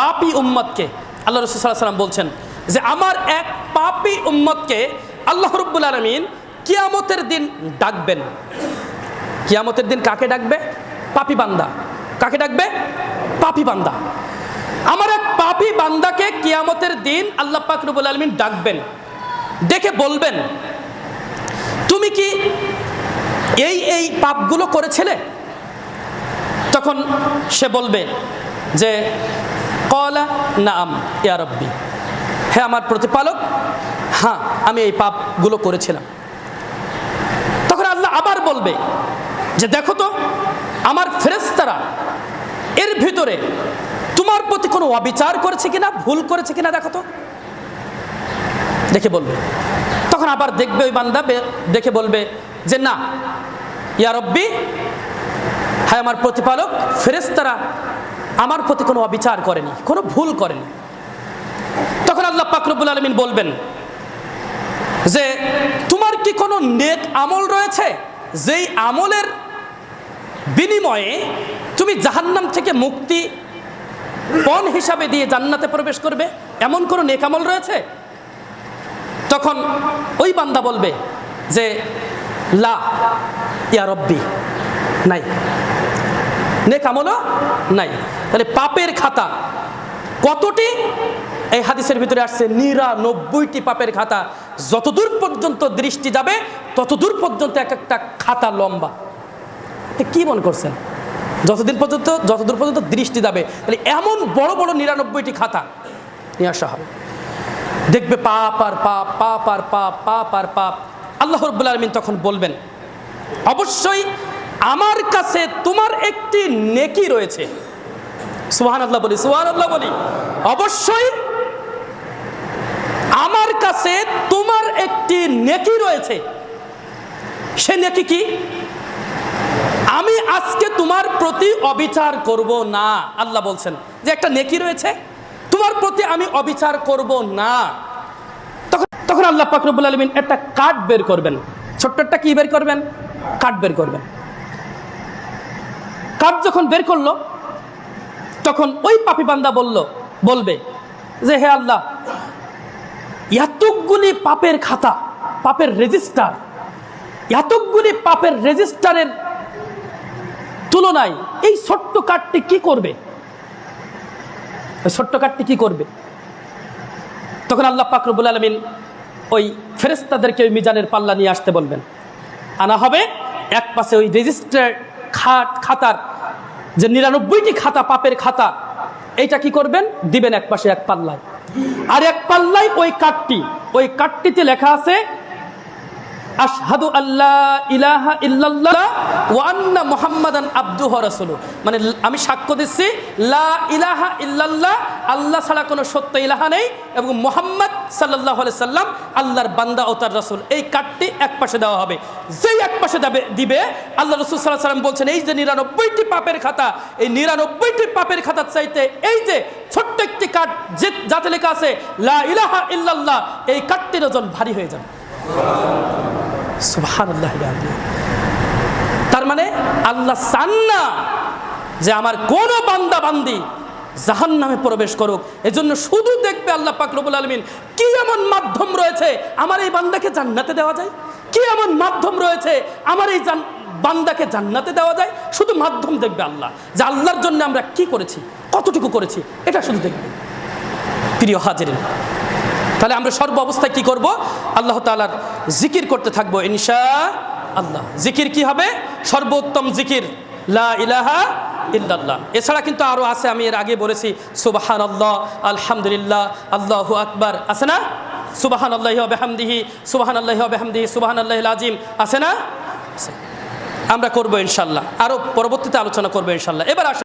পাপি উম্মতকে, আল্লাহ রসুল সাল্লাহ সাল্লাম বলছেন যে আমার এক পাপি উম্মতকে আল্লাহ রব্বুল আলমিন কিয়ামতের দিন ডাকবেন। কিয়ামতের দিন কাকে ডাকবে? পাপি বান্দা। কাকে ডাকবে? পাপি বান্দা। আমার এক পাপি বান্দাকে কিয়ামতের দিন আল্লাহ পাক রব্বুল আলমিন ডাকবেন। ডেকে বলবেন, তুমি কি এই এই পাপগুলো করেছিলে? তখন সে বলবে যে কলা নাম ইয়া রব্বি। হ্যাঁ আমার প্রতিপালক হ্যাঁ আমি এই পাপগুলো করেছিলাম। তখন আল্লাহ আবার বলবে যে, দেখো তো, আমার ফেরেস্তারা এর ভিতরে তোমার প্রতি কোনো অবিচার করেছে কিনা, ভুল করেছে কিনা, দেখো তো। দেখে বলবে। তখন আবার দেখবে ওই বান্দা দেখে বলবে যে, না, ইয়া রব্বি হ্যাঁ আমার প্রতিপালক ফেরেস্তারা আমার প্রতি কোনো অবিচার করেনি, কোনো ভুল করেনি। তখন আল্লাহ পাকরবুল আলমিন বলবেন যে, তোমার কি কোনো নেক আমল রয়েছে? যেই আমলের বিনিময়ে তুমি জাহান্নাম থেকে মুক্তি পণ হিসাবে দিয়ে জান্নাতে প্রবেশ করবে? এমন কোনো নেক আমল রয়েছে? তখন ওই বান্দা বলবে যে, লা, ইয়া রব্বি, নাই। নেক আমলও নাই। তাহলে পাপের খাতা কতটি? এই হাদিসের ভিতরে আসছে, নিরানব্বইটি পাপের খাতা। যতদূর পর্যন্ত দৃষ্টি যাবে, ততদূর পর্যন্ত এক একটা খাতা লম্বা। কি মনে করছেন? যতদিন পর্যন্ত, যতদূর পর্যন্ত দৃষ্টি যাবে, তাহলে এমন বড় বড় নিরানব্বইটি খাতা নিয়ে আসা হবে। দেখবে পাপ আর পাপ পাপ আর পাপ পাপ আর পাপ। আল্লাহ আলমিন তখন বলবেন, অবশ্যই আমার কাছে তোমার একটি নেকি রয়েছে। সুহান আল্লাহ বলি সুহান আল্লাহ বলি। অবশ্যই আমার কাছে তোমার একটি নেকি রয়েছে। সে নেকি কি? আমি আজকে তোমার প্রতি অবিচার করব না, আল্লাহ বলছেন। যে একটা নেকি রয়েছে, তোমার প্রতি আমি অবিচার করব না। তখন তখন আল্লাহ পাকরবুল আলমিন একটা কাঠ বের করবেন। ছোট্ট একটা কি বের করবেন? কাঠ বের করবেন। কাঠ যখন বের করল, তখন ওই পাপি বান্দা বলল, বলবে যে, হে আল্লাহ, এতগুলি পাপের খাতা, পাপের রেজিস্টার, এতগুলি পাপের রেজিস্টারের তুলনায় এই ছোট্ট কার্ডটি কি করবে? ছোট্ট কার্ডটি কি করবে? তখন আল্লাহ পাকরবুল আলমিন ওই ফেরেস্তাদেরকে ওই মিজানের পাল্লা নিয়ে আসতে বলবেন, আনা হবে, এক পাশে ওই রেজিস্টার খাট খাতার যে নিরানব্বইটি খাতা, পাপের খাতা, এইটা কি করবেন? দিবেন এক পাশে এক পাল্লায়। আর এক পাল্লায় ওই কাঠটি, ওই কাঠটিতে লেখা আছে আশহাদু আল্লাহ ইলাহা ইল্লাল্লাহ ওয়া আন্না মুহাম্মাদান আবদুহু ওয়া রাসূলুহু। মানে আমি সাক্ষ্য দিচ্ছি, লা ইলাহা ইল্লাল্লাহ, আল্লাহ ছাড়া কোনো সত্য ইলাহা নেই এবং মুহাম্মদ আলাইহি সাল্লাম আল্লাহর বান্দা ও তার রাসূল। এই কার্ডটি এক পাশে দেওয়া হবে। যেই এক পাশে দেবে আল্লাহ রাসূল আলাইহি সাল্লাম বলছেন, এই যে নিরানব্বইটি পাপের খাতা, এই নিরানব্বইটি পাপের খাতার চাইতে এই যে ছোট্ট একটি কার্ড যে যাতে লেখা আছে, লা ইলাহা ইল্লাল্লাহ, এই কার্ডটির ওজন ভারী হয়ে যাবে। তার মানে আল্লাহ চান না যে আমার কোন বান্দা বান্দি জাহান নামে প্রবেশ করুক। এজন্য শুধু দেখবে আল্লাহ পাক রব্বুল আলমিন কি এমন মাধ্যম রয়েছে আমার এই বান্দাকে জান্নাতে দেওয়া যায়? কি এমন মাধ্যম রয়েছে আমার এই বান্দাকে জান্নাতে দেওয়া যায়? শুধু মাধ্যম দেখবে আল্লাহ যে আল্লাহর জন্য আমরা কি করেছি, কতটুকু করেছি, এটা শুধু দেখবে। প্রিয় হাজিরিন তাহলে আমরা সর্ব অবস্থায় কি করব? আল্লাহ তালার জিকির করতে থাকব, ইনশা আল্লাহ। জিকির কি হবে? সর্বোত্তম জিকির, লা ইলাহা ইল্লাল্লাহ। এছাড়া কিন্তু আরও আছে, আমি এর আগে বলেছি সুবাহান আল্লাহ আলহামদুলিল্লাহ, আল্লাহু আকবার। আছে না? সুবাহান আল্লাহ বেহামদিহি সুবাহান আল্লাহ বেহামদিহি সুবাহান আল্লাহ আজিম আছে না? আমরা করব ইনশাল্লাহ আরও পরবর্তীতে আলোচনা করব ইনশাল্লাহ এবার